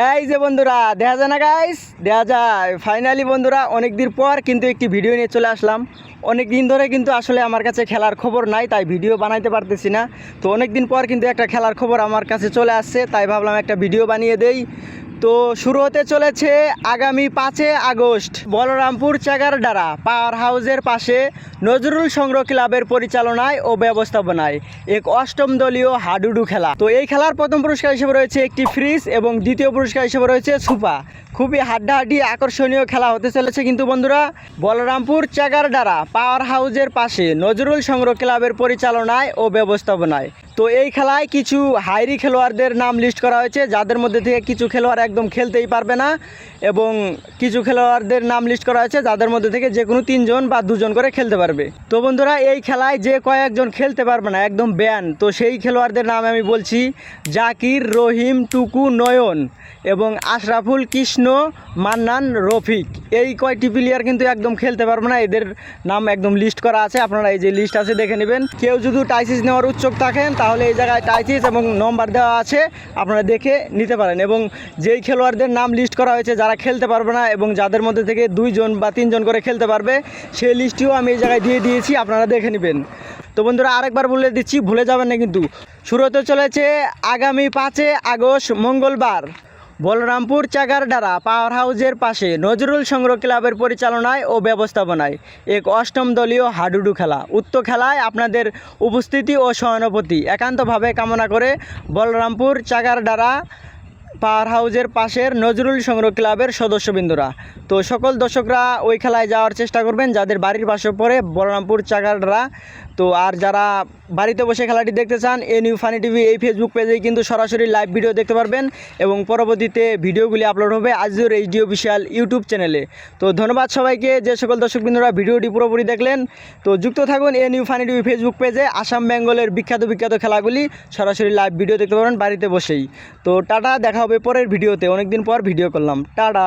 এই যে বন্ধুরা, দেখা যায় না গাইস দেখা যায়। ফাইনালি বন্ধুরা অনেক দিন পর কিন্তু একটি ভিডিও নিয়ে চলে আসলাম। অনেক দিন ধরে কিন্তু আসলে আমার কাছে খেলার খবর নাই, তাই ভিডিও বানাইতে পারতেছি না। তো অনেক দিন পর কিন্তু একটা খেলার খবর আমার কাছে চলে আসছে, তাই ভাবলাম একটা ভিডিও বানিয়ে দেই। তো শুরু হতে চলেছে আগামী পাঁচে আগস্ট বলরামপুর চাগারডারা পাওয়ার হাউসের পাশে নজরুল সংগ্রহ ক্লাবের পরিচালনায় ও ব্যবস্থাপনায় এক অষ্টম দলীয় হাডুডু খেলা। তো এই খেলার প্রথম পুরস্কার হিসেবে রয়েছে একটি ফ্রিজ এবং দ্বিতীয় পুরস্কার হিসেবে রয়েছে সুপা খুবই হাড্ডাহাড্ডি আকর্ষণীয় খেলা হতে চলেছে কিন্তু বন্ধুরা, বলরামপুর চাগারডারা পাওয়ার হাউসের পাশে নজরুল সংগ্রহ ক্লাবের পরিচালনায় ও ব্যবস্থাপনায়। তো এই খেলায় কিছু হাইরি খেলোয়াড়দের নাম লিস্ট করা হয়েছে, যাদের মধ্যে থেকে কিছু খেলোয়াড় একদম খেলতেই পারবে না। এবং কিছু খেলোয়াড়দের নাম লিস্ট করা হয়েছে যাদের মধ্যে থেকে যে কোনো তিনজন বা দুজন করে খেলতে পারবে। তো বন্ধুরা, এই খেলায় যে কয়েকজন খেলতে পারবে না, একদম ব্যান। তো সেই খেলোয়াড়দের নাম আমি বলছি, জাকির, রহিম, টুকু, নয়ন এবং আশরাফুল, কৃষ্ণ, মান্নান, রফিক। এই কয়টি প্লেয়ার কিন্তু একদম খেলতে পারবে না, এদের নাম একদম লিস্ট করা আছে, আপনারা এই যে লিস্ট আছে দেখে নেবেন। কেউ যদি টাইসিস নেওয়ার উৎসুক থাকেন, তাহলে এই জায়গায় টাইসিস এবং নম্বর দেওয়া আছে, আপনারা দেখে নিতে পারেন। এবং যেই খেলোয়াড়দের নাম লিস্ট করা হয়েছে, যারা খেলতে পারবে না এবং যাদের মধ্যে থেকে দুইজন বা তিনজন করে খেলতে পারবে, সেই লিস্টটিও আমি এই জায়গায় দিয়ে দিয়েছি, আপনারা দেখে নেবেন। তো বন্ধুরা, আরেকবার বলে দিচ্ছি, ভুলে যাবেন না কিন্তু। শুরু হতে চলেছে আগামী পাঁচে আগস্ট, মঙ্গলবার। বলরামপুর চাগারডারা পাওয়ার হাউসের পাশে নজরুল সংগ্রহ ক্লাবের পরিচালনায় ও ব্যবস্থাপনায় এক অষ্টম দলীয় হাডুডু খেলা। উক্ত খেলায় আপনাদের উপস্থিতি ও সহানুভূতি একান্তভাবে কামনা করে বলরামপুর চাগারডারা পাওয়ার হাউজের পাশের নজরুল সংগ্রহ ক্লাবের সদস্যবৃন্দরা। তো সকল দর্শকরা ওই খেলায় যাওয়ার চেষ্টা করবেন, যাদের বাড়ির পাশে পড়ে বলরামপুর চাগারডারা তো আর যারা বাড়িতে বসে খেলাটি দেখতে চান, এ নিউ ফানি টিভি এই ফেসবুক পেজেই কিন্তু সরাসরি লাইভ ভিডিও দেখতে পারবেন এবং পরবর্তীতে ভিডিওগুলি আপলোড হবে আজর এইচডি অফিসিয়াল ইউটিউব চ্যানেলে। তো ধন্যবাদ সবাইকে, যে সকল দর্শকবৃন্দরা ভিডিওটি পুরোপুরি দেখলেন। তো যুক্ত থাকুন a new funny TV Facebook পেজে, আসাম বেঙ্গলের বিখ্যাত বিখ্যাত খেলাগুলি সরাসরি লাইভ ভিডিও দেখতে পারবেন বাড়িতে বসেই। তো টাটা, দেখা হবে পরের ভিডিওতে। অনেকদিন পর ভিডিও করলাম। টাটা!